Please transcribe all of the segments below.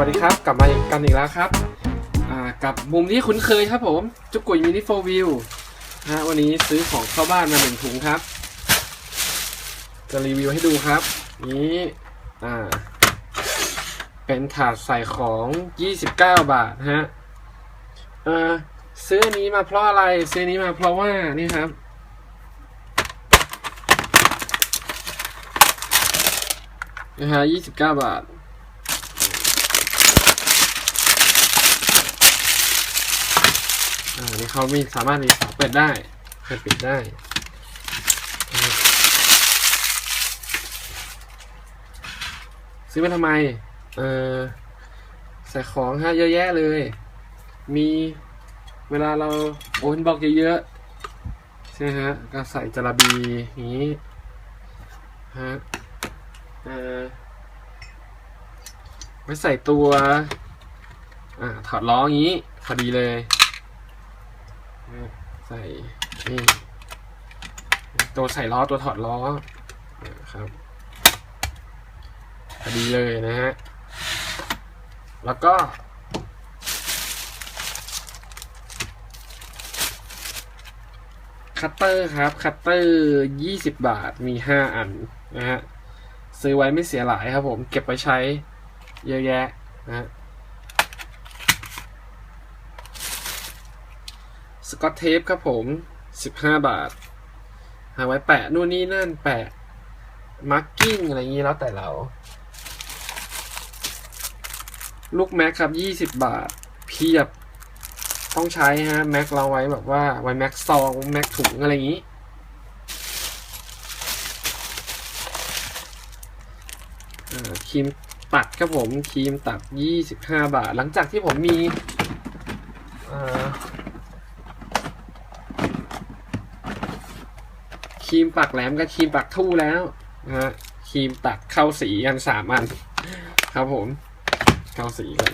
วัสดีครับ กลับมาอีกกันอีกแล้วครับกับมุมที่คุ้นเคยครับผม จุกกุยมินิโฟวิวนะฮะวันนี้ซื้อของเข้าบ้านมาหนึ่งถุงครับ จะรีวิวให้ดูครับ นี้อ่าเป็นถาดใส่ของ 29 บาทฮะเออซื้อนี้มาเพราะอะไร ซื้อนนี้มาเพราะว่านี่ครับนะฮะ29 บาท อ่านี่เขามีสามารถมีฝาเปิดได้เปิดปิดได้ซื้อมาทำไม เออใส่ของฮะเยอะแยะเลย มีเวลาเราโอนบอกเยอะๆใช่ฮะ ก็ใส่จระบีอย่างนี้ฮะเออไว้ใส่ตัว อ่าถอดล้ออย่างนี้ พอดีเลย ใส่นี่ตัวใส่ล้อตัวถอดล้อนะครับพอดีเลยนะฮะ แล้วก็คัตเตอร์ครับคัตเตอร์ยี่สิบบาทมีห้าอันนะฮะ ซื้อไว้ไม่เสียหลายครับผม เก็บไว้ใช้เยอะแยะนะฮะ สกอตเทปครับผมสิบห้าบาท หาไว้แปะนู่นนี่นั่นแปะ มาร์กิ้งอะไรอย่างนี้แล้วแต่เรา ลูกแม็กครับยี่สิบบาท เพียบ ต้องใช้ฮะ แม็กเราไว้แบบว่า ไว้แม็กซอง แม็กถุงอะไรอย่างนี้ครีมตัดครับผมครีมตัด 25 บาท หลังจากที่ผมมีอ่า ครีมปักแหลมกับครีมปักทู่แล้วนะฮะครีมตัดเข้าสีกันสามอัน ครับผม เข้าสีกัน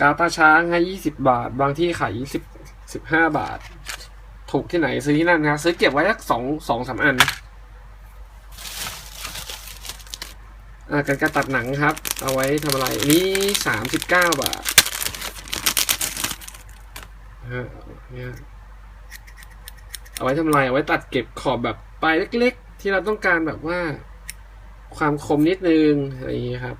กาตาช้างให้20บบาท บางที่ขาย20 15บสิบห้าบาท ถูกที่ไหนซื้อที่นั่นนะซื้อเก็บไว้สักสองสองสามอันอ่ากันการตัดหนังครับ เอาไว้ทำอะไร นี่สามสิบเก้าบาทฮะเนี่ย เอาไว้ทำอะไรเอาไว้ตัดเก็บขอบแบบปลายเล็ก ๆ ที่เราต้องการแบบว่า ความคมนิดนึงอะไรอย่างนี้ครับ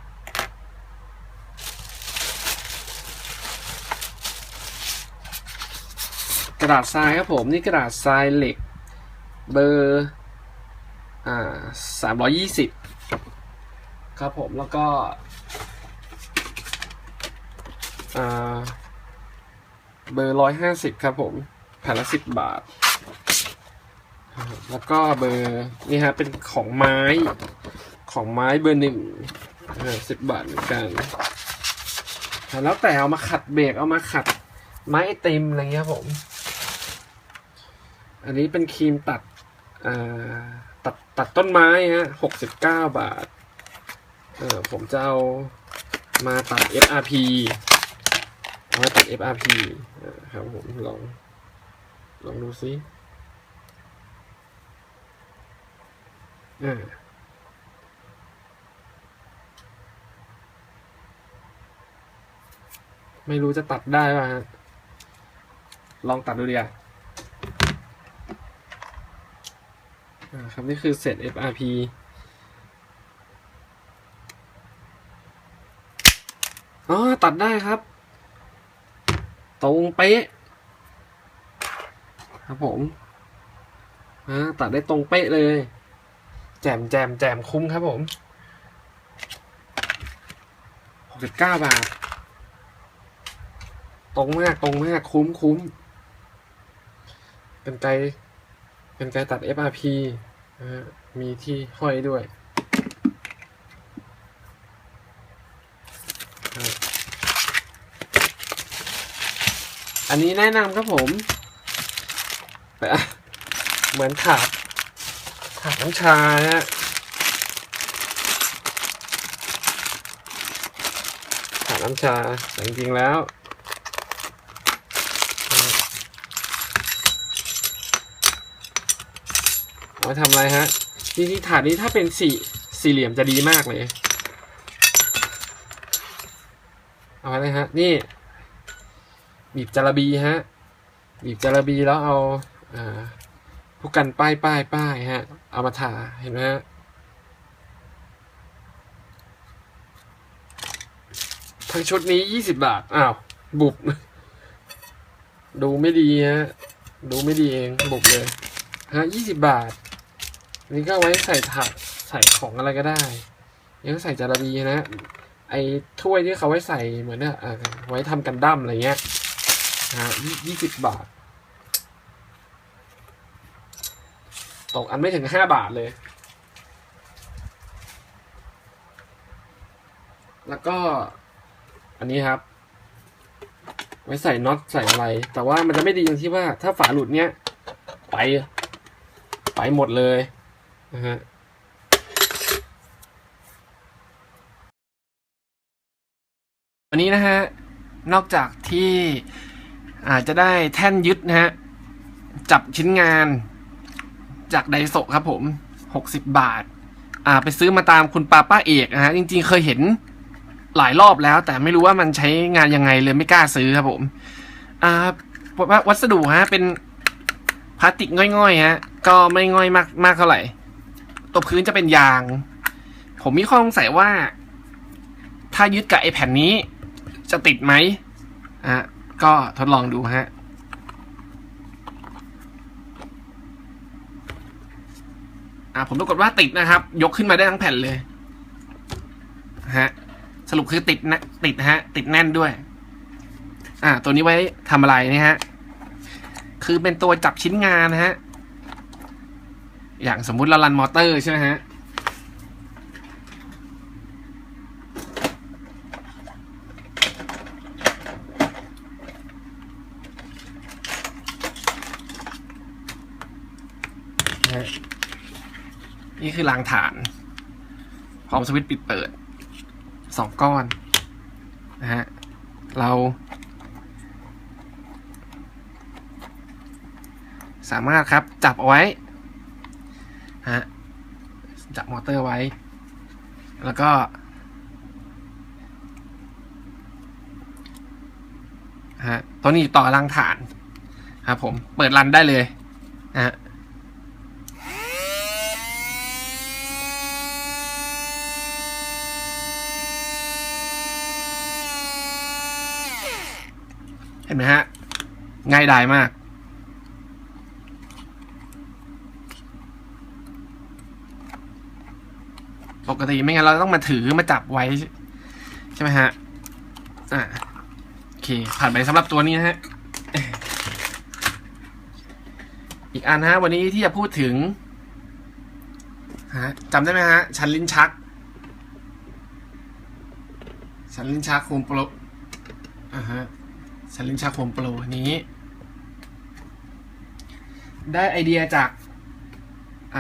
กระดาษทรายครับผมนี่กระดาษทรายเหล็ก เบอร์อ่าสามร้อยี่สิบครับผมแล้วก็อ่าเบอร์ร้อยห้าสิบครับผมแผ่นละสิบบาท แล้วก็เบอร์นี่ฮะเป็นของไม้ของไม้เบอร์หนึ่งสิบบาทเหมือนกันแล้วแต่เอามาขัดเบรกเอามาขัดไม้ไอติมอะไรเงี้ยผม อันนี้เป็นครีมตัดตัดตัดต้นไม้ฮะหกสิบเก้าบาทเออผมจะเอามาตัด FRP เอามาตัด FRP ครับผมลองลองดูซิอ่า ไม่รู้จะตัดได้ป่ะฮะ ลองตัดดูดิอะอ่าครับนี่คือเสร็จ FRP อ๋อ ตัดได้ครับ ตรงเป๊ะ ครับผม อ่า ตัดได้ตรงเป๊ะเลย แจมแจมแจมคุ้มครับผมหกสิบเก้าบาท ตรงมากตรงมากคุ้มคุ้ม เป็นไกลเป็นไกลตัด FRP นะฮะมีที่ห้อยด้วยอันนี้แนะนำครับผมแต่เหมือนถาด ถาดน้ำชาฮะถาดน้ำชาจริงๆแล้วเอาไว้ทำอะไรฮะจริงๆถาดนี้ถ้าเป็นสี่สี่เหลี่ยมจะดีมากเลย เอาไว้เลยฮะ นี่บีบจาระบีฮะบีบจาระบีแล้วเอาอ่า ผู้กันป้ายป้ายป้ายฮะเอามาทาเห็นไหมฮะทั้งชุดนี้ยี่สิบบาท อ้าว บุบ ดูไม่ดีฮะ ดูไม่ดีเอง บุบเลย ฮะยี่สิบบาทนนี้ก็ไว้ใส่ถักใส่ของอะไรก็ได้ยังใส่จาระบีนะ ไอ้ถ้วยที่เขาไว้ใส่เหมือนเนี่ยอ่าไว้ทำกันดั้มอะไรเงี้ย ฮะยี่สิบบาท ตกอันไม่ถึงห้าบาทเลย แล้วก็อันนี้ครับ ไว้ใส่น็อตใส่อะไร แต่ว่ามันจะไม่ดีตรงที่ว่าถ้าฝาหลุดเนี้ย ไป ไปหมดเลยนะฮะวันนี้นะฮะ นอกจากที่อาจจะได้แท่นยึดนะฮะ จับชิ้นงาน จากไดโซครับผมหกสิบบาท อ่าไปซื้อมาตามคุณป้าป้าเอกนะฮะ จริงๆเคยเห็นหลายรอบแล้ว แต่ไม่รู้ว่ามันใช้งานยังไงเลยไม่กล้าซื้อครับผมอ่าว่าวัสดุฮะเป็นพลาสติกง่อยๆฮะ ก็ไม่ง่อยมากมากเท่าไหร่ ตัวพื้นจะเป็นยาง ผมมีข้อสงสัยว่า ถ้ายึดกับไอแผ่นนี้จะติดไหมฮะก็ทดลองดูฮะ อ่าผมปรากฏว่าติดนะครับ ยกขึ้นมาได้ทั้งแผ่นเลยฮะสรุปคือติดนะติดฮะ ติดแน่นด้วย อ่า ตัวนี้ไว้ทำอะไรเนี่ยฮะ คือเป็นตัวจับชิ้นงานนะฮะ อย่างสมมุติเรารันมอเตอร์ใช่ไหมฮะนะฮะ นี่คือรางฐาน พร้อมสวิตช์ปิดเปิดสองก้อนนะฮะ เรา สามารถครับจับเอาไว้ฮะจับมอเตอร์ไว้ แล้วก็ ฮะตัวนี้ต่อรังฐานครับผมเปิดรันได้เลยนะฮะ ห็นไหมฮะ ง่ายดายมาก ปกติไม่งั้นเราต้องมาถือมาจับไว้ ใช่ไหมฮะ อ่าโอเค ผ่านไปสำหรับตัวนี้นะฮะ อีกอันฮะ วันนี้ที่จะพูดถึงฮะจำได้ไหมฮะ ชั้นลิ้นชัก ชั้นลิ้นชักโคมโปรอ่าฮะ ชั้นลิ้นชักโคมโปรนี้ ได้ไอเดียจาก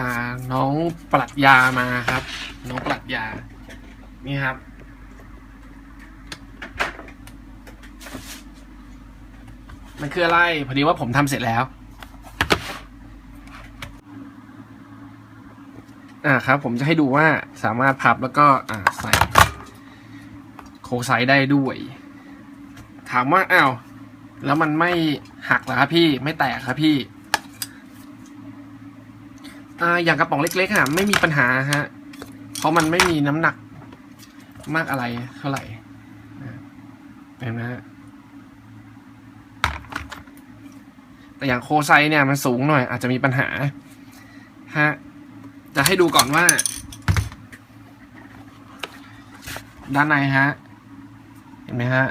าน้องปรัชญามาครับ น้องปรัชญานี่ครับ มันคืออะไร พอดีว่าผมทำเสร็จแล้ว อ่าครับ ผมจะให้ดูว่าสามารถพับแล้วก็อ่าใส่โคไซด์ได้ด้วย ถามว่าอ้าวแล้วมันไม่หักเหรอครับพี่ไม่แตกครับพี่ออย่างกระป๋องเล็กๆอะไม่มีปัญหาฮะ เพราะมันไม่มีน้ำหนักมากอะไรเท่าไหร่เห็นไหมฮะแต่อย่างโคไซเนี่ยมันสูงหน่อย อาจจะมีปัญหาฮะจะให้ดูก่อนว่า ด้านในฮะ เห็นไหมฮะ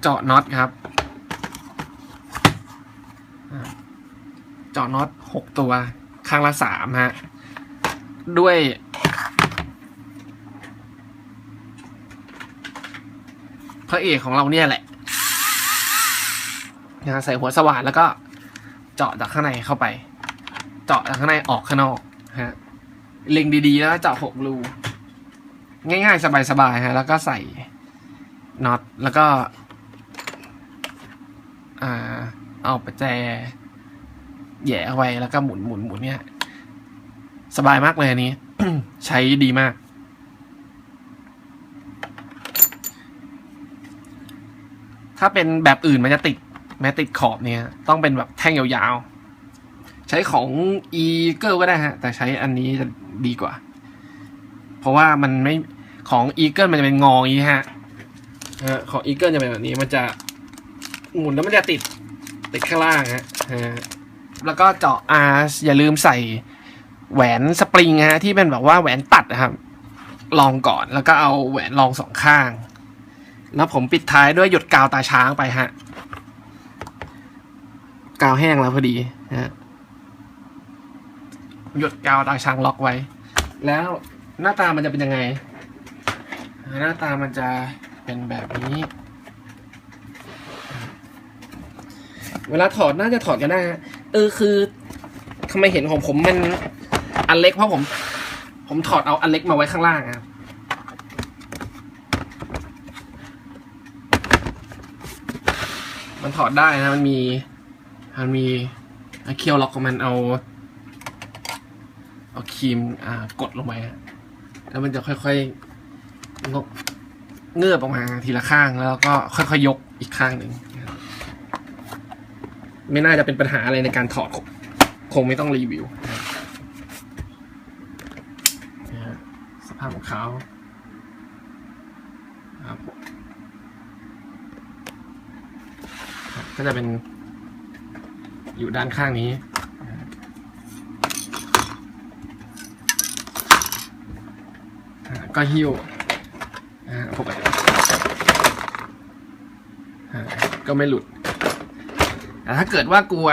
เจาะน็อตครับเจาะน็อตหกตัวข้างละสามฮะ ด้วย พระเอกของเราเนี่ยแหละนะใส่หัวสว่านแล้วก็เจาะจากข้างในเข้าไป เจาะจากข้างในออกข้างนอกฮะเล็งดีๆแล้วเจาะหกรูง่ายๆ สบายๆฮะ แล้วก็ใส่น็อตแล้วก็ อ่า เอาประแจแย่เอาไว้แล้วก็หมุนหมุนหมุนเนี่ย สบายมากเลยอันนี้ ใช้ดีมาก ถ้าเป็นแบบอื่นมันจะติดแม้ติดขอบเนี่ย ต้องเป็นแบบแท่งยาวๆ ใช้ของ e g l e ก็ได้ฮะ แต่ใช้อันนี้จะดีกว่า เพราะว่ามันไม่ของ e g l e มันจะเป็นงองนี้ฮะเออของ e g l e จะเป็นแบบนี้มันจะ หมุนแล้วมันจะติดติดข้างล่างฮะแล้วก็เจาะ R อย่าลืมใส่แหวนสปริงฮะที่เป็นแบบว่าแหวนตัดนะครับ ลองก่อนแล้วก็เอาแหวนรองสองข้าง แล้วผมปิดท้ายด้วยหยดกาวตาช้างไปฮะกาวแห้งแล้วพอดีฮะหยดกาวตาช้างล็อกไว้ แล้วหน้าตามันจะเป็นยังไง หน้าตามันจะเป็นแบบนี้ เวลาถอดน่าจะถอดกันได้เออคือทำไมเห็นของผมมันอันเล็กเพราะผม ผมถอดเอาอันเล็กมาไว้ข้างล่างครับมันถอดได้นะมันมีมันมีเคียวล็อกของมันเอา เอาครีมอ่ากดลงไปฮะแล้วมันจะค่อยๆงกเงือบออกมาทีละข้างแล้วก็ค่อยๆยกอีกข้างหนึ่ง ไม่น่าจะเป็นปัญหาอะไรในการถอด คงไม่ต้องรีวิว สภาพของเขาครับก็จะเป็นอยู่ด้านข้างนี้ก็หิ้วปกติก็ไม่หลุด แต่ถ้าเกิดว่ากลัว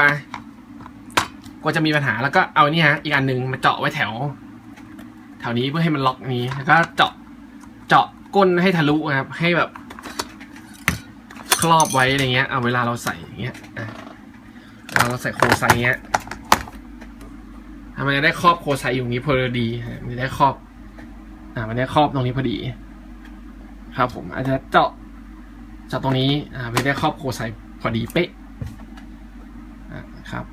กลัวจะมีปัญหาแล้วก็เอานี่ฮะอีกอันหนึ่งมาเจาะไว้แถว แถวนี้เพื่อให้มันล็อกนี้แล้วก็เจาะเจาะก้นให้ทะลุนะครับ ให้แบบ ครอบไว้อะไรเงี้ย เอาเวลาเราใส่อย่างเงี้ยเราใส่โคไซเงี้ยมันจะได้ครอบโคไซอยู่นี้พอดีมันจะได้ครอบ อ่า มันได้ครอบตรงนี้พอดี ครับผมอาจจะเจาะเจาะตรงนี้ อ่า ไม่ได้ครอบโคไซพอดีเป๊ะ ครับ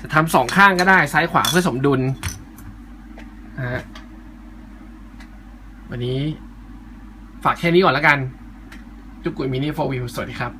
จะทำสองข้างก็ได้ซ้ายขวาเพื่อสมดุลนะฮะวันนี้ฝากแค่นี้ก่อนแล้วกันจุกกุยมินิโฟวิวสวัสดีครับ